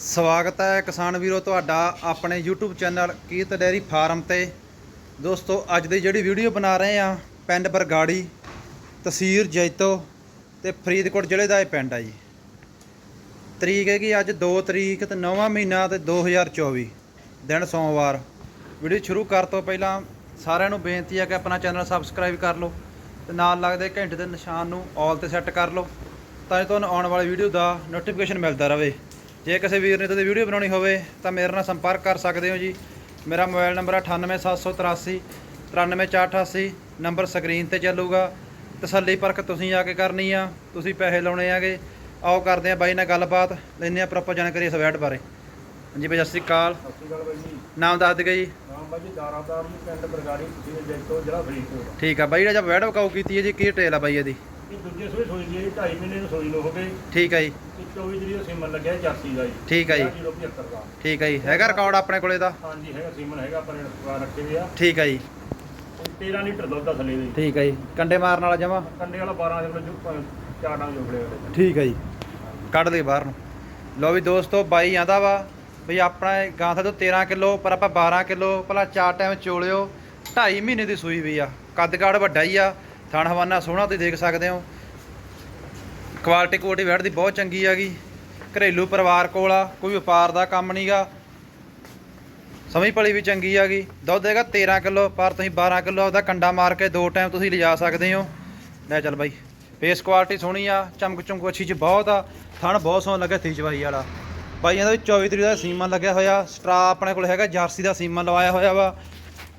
ਸਵਾਗਤ ਹੈ ਕਿਸਾਨ ਵੀਰੋ ਤੁਹਾਡਾ ਆਪਣੇ YouTube channel Kirat dairy farm ਤੇ। ਦੋਸਤੋ, ਅੱਜ ਦੀ ਜਿਹੜੀ ਵੀਡੀਓ ਬਣਾ ਰਹੇ ਆ ਪਿੰਡ ਬਰਗਾੜੀ ਤਹਿਸੀਲ ਜੈਤੋ ਤੇ ਫਰੀਦਕੋਟ ਜ਼ਿਲ੍ਹੇ ਦਾ ਇਹ ਪਿੰਡ ਆ ਜੀ। ਤਰੀਕ ਹੈ ਕਿ ਅੱਜ 2 ਤਰੀਕ ਤੇ 9ਵਾਂ ਮਹੀਨਾ ਤੇ 2024 ਦਿਨ ਸੋਮਵਾਰ। ਵੀਡੀਓ ਸ਼ੁਰੂ ਕਰ ਤੋਂ ਪਹਿਲਾਂ ਸਾਰਿਆਂ ਨੂੰ ਬੇਨਤੀ ਹੈ ਕਿ ਆਪਣਾ ਚੈਨਲ ਸਬਸਕ੍ਰਾਈਬ ਕਰ ਲਓ ਤੇ ਨਾਲ ਲੱਗਦੇ ਘੰਟੇ ਦੇ ਨਿਸ਼ਾਨ ਨੂੰ ਆਲ ਤੇ ਸੈੱਟ ਕਰ ਲਓ ਤਾਂ ਜੋ ਤੁਹਾਨੂੰ ਆਉਣ ਵਾਲੀ ਵੀਡੀਓ ਦਾ ਨੋਟੀਫਿਕੇਸ਼ਨ ਮਿਲਦਾ ਰਹੇ। ਜੇ ਕਿਸੇ ਵੀਰ ਨੇ ਤੁਸੀਂ ਵੀਡੀਓ ਬਣਾਉਣੀ ਹੋਵੇ ਤਾਂ ਮੇਰੇ ਨਾਲ ਸੰਪਰਕ ਕਰ ਸਕਦੇ ਹੋ ਜੀ। ਮੇਰਾ ਮੋਬਾਈਲ ਨੰਬਰ ਹੈ 98783 93488 ਨੰਬਰ ਸਕਰੀਨ ਤੇ ਚੱਲੂਗਾ। ਤਸੱਲੀ ਪਰਖ ਤੁਸੀਂ ਆ ਕੇ ਕਰਨੀ ਆ ਤੁਸੀਂ ਪੈਸੇ ਲਾਉਣੇ ਆਗੇ। ਆਓ ਕਰਦੇ ਆ ਬਾਈ ਨਾਲ ਗੱਲਬਾਤ ਲੈਂਦੇ ਆ ਪ੍ਰੋਪਰ ਜਾਣਕਾਰੀ ਇਸ ਵੈਟ ਬਾਰੇ। ਹਾਂਜੀ ਬਾਈ ਸਤਿ ਸ਼੍ਰੀ ਅਕਾਲ। ਸਤਿ ਸ਼੍ਰੀ ਅਕਾਲ ਬਾਈ ਜੀ। ਨਾਮ ਦੱਸ ਦਿਓ ਜੀ। ਨਾਮ ਬਾਈ ਜੀ ਦਾਰਾਦਾਰ ਜੀ ਪਿੰਡ ਬਰਗਾੜੀ ਜੈਤੋ ਫਰੀਦਕੋਟ। ਠੀਕ ਆ ਬਾਈ ਜਿਹੜਾ ਵੈਟ ਵਕਾਊ ਕੀਤੀ ਹੈ ਜੀ ਕੀ ਟੇਲ ਆ ਬਾਈ ਇਹਦੀ? ਇਹ ਦੂਜੇ ਸੂਏ ਸੋਈ ਜੀ 2.5 ਮਹੀਨੇ ਨੂੰ ਸੋਈ ਨੂੰ ਹੋ ਗਏ ਠੀਕ ਆ ਜੀ। ਤੇ 24 ਤਰੀਕ ਦਾ ਸੀਮਨ ਲੱਗਿਆ ਜਰਸੀ ਦਾ ਜੀ। ਠੀਕ ਆ ਜੀ। 075 ਦਾ ਠੀਕ ਆ ਜੀ। ਹੈਗਾ ਰਿਕਾਰਡ ਆਪਣੇ ਕੋਲੇ ਦਾ? ਹਾਂਜੀ ਹੈਗਾ ਸੀਮਨ ਹੈਗਾ ਆਪਣੇ ਰਿਕਾਰਡ ਰੱਖੇ ਹੋਏ ਆ। ਠੀਕ ਆ ਜੀ। ਤੇ 13 ਲੀਟਰ ਦੁੱਧ ਦਾ ਥੱਲੇ ਦੇ। ਠੀਕ ਆ ਜੀ। ਕੰਡੇ ਮਾਰਨ ਵਾਲਾ ਜਮਾ? ਕੰਡੇ ਵਾਲਾ 12 ਦੇ ਕੋਲ ਚਾਰ ਠੀਕ ਆ ਜੀ। ਕੱਢ ਲਈ ਬਾਹਰ ਨੂੰ। ਲੋ ਵੀ ਦੋਸਤੋ ਬਾਈ ਆਂਦਾ ਵਾ ਵੀ ਆਪਣਾ ਗਾਂ ਤੋਂ 13 ਕਿਲੋ ਪਰ ਆਪਾਂ 12 ਕਿਲੋ ਭਲਾ ਚਾਰ ਟਾਈਮ ਚੋਲਿਓ 2.5 ਮਹੀਨੇ ਦੀ ਸੂਈ ਵੀ ਆ। ਕੱਦ ਕਾੜ ਵੱਡਾ ਹੀ ਆ। ਥਣ ਹਵਾਨਾ ਸੋਹਣਾ ਤੁਸੀਂ ਦੇਖ ਸਕਦੇ ਹੋ। ਕੁਆਲਿਟੀ ਕੋਟੀ ਵੈੜ ਦੀ ਬਹੁਤ ਚੰਗੀ ਹੈਗੀ ਘਰੇਲੂ ਪਰਿਵਾਰ ਕੋਲ ਆ, ਕੋਈ ਵਪਾਰ ਦਾ ਕੰਮ ਨਹੀਂਗਾ ਸਮਝ ਭਲੀ ਵੀ ਚੰਗੀ ਹੈਗੀ ਦੁੱਧ ਹੈਗਾ 13 ਕਿਲੋ, ਪਰ ਤੁਸੀਂ 12 ਕਿਲੋ ਉਹਦਾ ਕੰਡਾ ਮਾਰ ਕੇ ਦੋ ਟਾਈਮ ਤੁਸੀਂ ਲਿਜਾ ਸਕਦੇ ਹੋ। ਲੈ ਚੱਲ ਬਾਈ ਫੇਸ ਕੁਆਲਿਟੀ ਸੋਹਣੀ ਆ, ਚਮਕ ਚਮਕ ਅੱਛੀ ਚ ਬਹੁਤ ਆ। ਥਣ ਬਹੁਤ ਸੋਹਣਾ ਲੱਗਾ ਥੀ ਚਵਾਈ ਵਾਲਾ। ਬਾਈ ਇਹਦਾ ਵੀ 24 ਤਰੀਕ ਦਾ ਸੀਮਾ ਲੱਗਿਆ ਹੋਇਆ। ਸਟਰਾ ਆਪਣੇ ਕੋਲ ਹੈਗਾ, ਜਰਸੀ ਦਾ ਸੀਮਾ ਲਵਾਇਆ ਹੋਇਆ ਵਾ।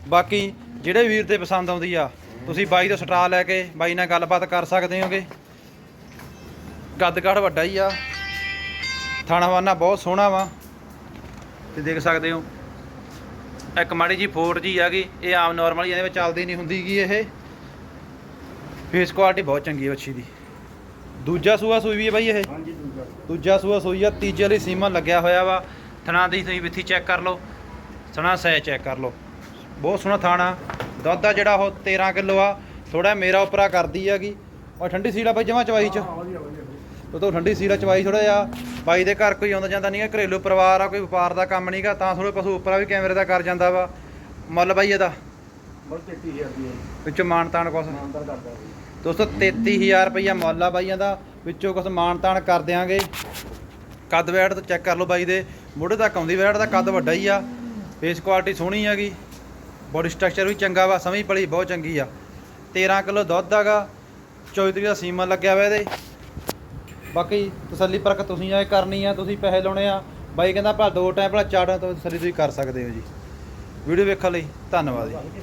ਬਾਕੀ ਜਿਹੜੇ ਵੀਰ ਤੇ ਪਸੰਦ ਆਉਂਦੀ ਆ ਤੁਸੀਂ ਬਾਈ ਤੋਂ ਸਟਰਾ ਲੈ ਕੇ ਬਾਈ ਨਾਲ ਗੱਲਬਾਤ ਕਰ ਸਕਦੇ ਹੋਗੇ। ਕਾਠ ਵੱਡਾ ਹੀ ਆ। ਥਾਣਾ ਵਾਨਾ ਬਹੁਤ ਸੋਹਣਾ ਵਾ। ਤੇ ਦੇਖ ਸਕਦੇ ਹੋ। ਇੱਕ ਮਾੜੀ ਜੀ ਫੋਰ ਜੀ ਹੈਗੀ ਇਹ ਆਮ ਨਾਰਮਲ ਇਹਦੇ ਵਿੱਚ ਚੱਲਦੀ ਨਹੀਂ ਹੁੰਦੀਗੀ ਇਹ। ਫੇਸ ਕੁਆਲਿਟੀ ਬਹੁਤ ਚੰਗੀ ਹੈ ਬੱਚੀ ਦੀ। ਦੂਜਾ ਸੂਆ ਸੂਈ ਵੀ ਹੈ ਬਾਈ ਇਹ। ਹਾਂਜੀ ਦੂਜਾ ਦੂਜਾ ਸੂਆ ਸੂਈ ਆ ਤੀਜੇ ਵਾਲੀ ਸੀਮਾ ਲੱਗਿਆ ਹੋਇਆ ਵਾ। ਥਣਾ ਦੀ ਤੁਸੀਂ ਵਿੱਥੀ ਚੈੱਕ ਕਰ ਲਓ। ਥਣਾ ਸੈ ਚੈੱਕ ਕਰ ਲਓ। ਬਹੁਤ ਸੋਹਣਾ ਥਾਣਾ। ਦੁੱਧ ਦਾ ਜਿਹੜਾ ਉਹ 13 ਕਿਲੋ ਆ ਥੋੜਾ ਮੇਰਾ ਉਪਰਾ ਕਰਦੀ ਹੈਗੀ। ਔਰ ਠੰਡੀ ਸੀਲਾ ਬਾਈ ਜਮਾ ਚਵਾਈ ਚ? ਹਾਂ, ਉਹ ਤੋਂ ਠੰਡੀ ਸੀਲਾ ਚਵਾਈ ਥੋੜਾ ਜਿਹਾ। ਬਾਈ ਦੇ ਘਰ ਕੋਈ ਆਉਂਦਾ ਜਾਂਦਾ ਨਹੀਂਗਾ ਘਰੇਲੂ ਪਰਿਵਾਰ ਆ ਕੋਈ ਵਪਾਰ ਦਾ ਕੰਮ ਨਹੀਂਗਾ ਤਾਂ ਥੋੜੇ ਪਸ਼ੂ ਉਪਰਾ ਵੀ ਕੈਮਰੇ ਦਾ ਕਰ ਜਾਂਦਾ ਵਾ। ਮੁੱਲ ਬਾਈ ਇਹਦਾ? ਬਸ 33000 ਦੀ ਹੈ ਵਿੱਚੋਂ ਮਾਣ ਤਾਣ ਕੁਛ? ਕਰਦਾ ਦੋਸਤੋ 33000 ਰੁਪਈਆ ਮੁੱਲ ਆ ਬਾਈਆਂ ਦਾ ਵਿੱਚੋਂ ਕੁਛ ਮਾਣ ਤਾਣ ਕਰ ਦਿਆਂਗੇ। ਕੱਦ ਵੈਟ ਤੋਂ ਚੈੱਕ ਕਰ ਲਓ ਬਾਈ ਦੇ। ਮੋਢੇ ਤੱਕ ਆਉਂਦੀ ਵੈਟ ਦਾ ਕੱਦ ਵੱਡਾ ਹੀ ਆ। ਫੇਸ ਕੁਆਲਿਟੀ ਸੋਹਣੀ ਹੈਗੀ। ਬੋਡੀ ਸਟਰਕਚਰ ਵੀ ਚੰਗਾ ਵਾ, ਸਮਝ ਪਲੀ, ਬਹੁਤ ਚੰਗੀ ਆ। 13 ਕਿਲੋ ਦੁੱਧ ਹੈਗਾ 24 ਤਰੀਕ ਦਾ ਸੀਮਾ ਲੱਗਿਆ ਵਾ ਇਹਦੇ। ਬਾਕੀ ਤਸੱਲੀ ਪਰਖ ਤੁਸੀਂ ਐ ਕਰਨੀ ਆ, ਤੁਸੀਂ ਪੈਸੇ ਲਾਉਣੇ ਆ। ਬਾਈ ਕਹਿੰਦਾ ਭਲਾ ਦੋ ਟਾਈਮ, ਭਲਾ ਚਾਰ ਟਾਈਮ ਤੋਂ ਤਸੱਲੀ ਤੁਸੀਂ ਕਰ ਸਕਦੇ ਹੋ ਜੀ। ਵੀਡੀਓ ਵੇਖਣ ਲਈ ਧੰਨਵਾਦ ਜੀ।